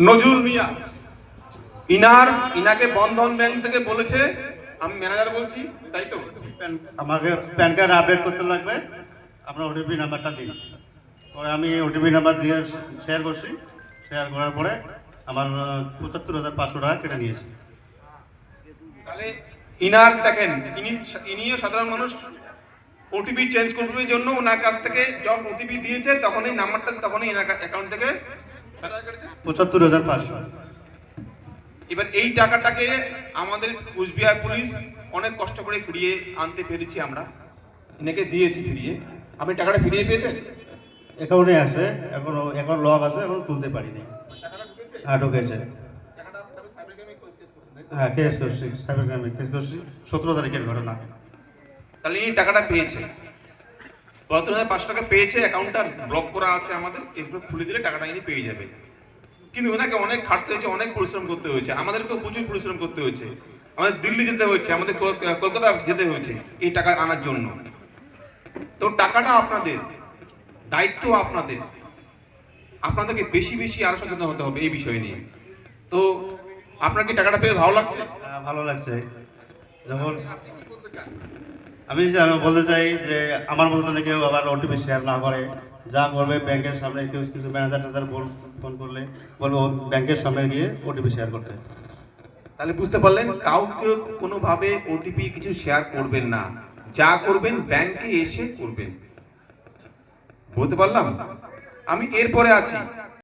নজরুল মিয়া। ইনার ইনাকে বন্ধন ব্যাংক থেকে বলেছে আমি ম্যানেজার বলছি তাই তো? প্যান- আমাকে প্যান কার্ড আপডেট করতে লাগবে। আপনার ওটিপি নাম্বারটা দিন পরে আমি ওটিপি নাম্বার দিয়ে শেয়ার করছি। শেয়ার করার পরে আমার পঁচাত্তর হাজার পাঁচশো টাকা কেটে নিয়েছি। তাহলে ইনার দেখেন ইনি ইনিও সাধারণ মানুষ। ওটিপি চেঞ্জ করবে জন্য ওনার কাছ থেকে যখন ওটিপি দিয়েছে তখনই নাম্বারটা তখনই এনার অ্যাকাউন্ট থেকে। পঁচাত্তর হাজার পাঁচশো। এবার এই টাকাটাকে আমাদের কুচবিহার পুলিশ অনেক কষ্ট করে ফিরিয়ে আনতে পেরেছি আমরা। এনাকে দিয়েছি ফিরিয়ে। আপনি টাকাটা ফিরিয়ে পেয়েছেন? অ্যাকাউন্টে আছে এখনও এখন লক আছে এখন তুলতে পারিনি। হ্যাঁ ঢুকেছে। হ্যাঁ কেস করছি সাইবার ক্রাইমে কেস করছি। সতেরো তারিখের ঘটনা। তাহলে এই টাকাটা পেয়েছে। পঁচাত্তর হাজার পাঁচশো টাকা পেয়েছে অ্যাকাউন্টটা ব্লক করা আছে আমাদের এগুলো খুলে দিলে টাকাটা ইনি পেয়ে যাবে। কিন্তু ওনাকে অনেক খাটতে হয়েছে অনেক পরিশ্রম করতে হয়েছে আমাদেরকেও প্রচুর পরিশ্রম করতে হয়েছে। আমাদের দিল্লি যেতে হয়েছে আমাদের কল- কলকাতা যেতে হয়েছে এই টাকা আনার জন্য। তো টাকাটা আপনাদের দায়িত্ব আপনাদের। আপনাদেরকে বেশি বেশি আরও সচেতন হতে হবে এই বিষয় নিয়ে। তো আপনার কি টাকাটা পেয়ে ভালো লাগছে? হ্যাঁ, ভালো লাগছে। যখন আমি বলতে চাই যে আমার মতো কেউ আবার ওটিপি শেয়ার না করে, যা করবে ব্যাংকের সামনে কেউ কিছু ম্যানেজার ট্যানেজার ফোন করলে বলব ব্যাংকের সামনে গিয়ে ওটিপি শেয়ার করতে। তাহলে বুঝতে পারলেন, কাউকে কোনোভাবে ওটিপি কিছু শেয়ার করবেন না। যা করবেন ব্যাংকে এসে করবেন। বলতে পারলাম? আমি এরপরে আছি।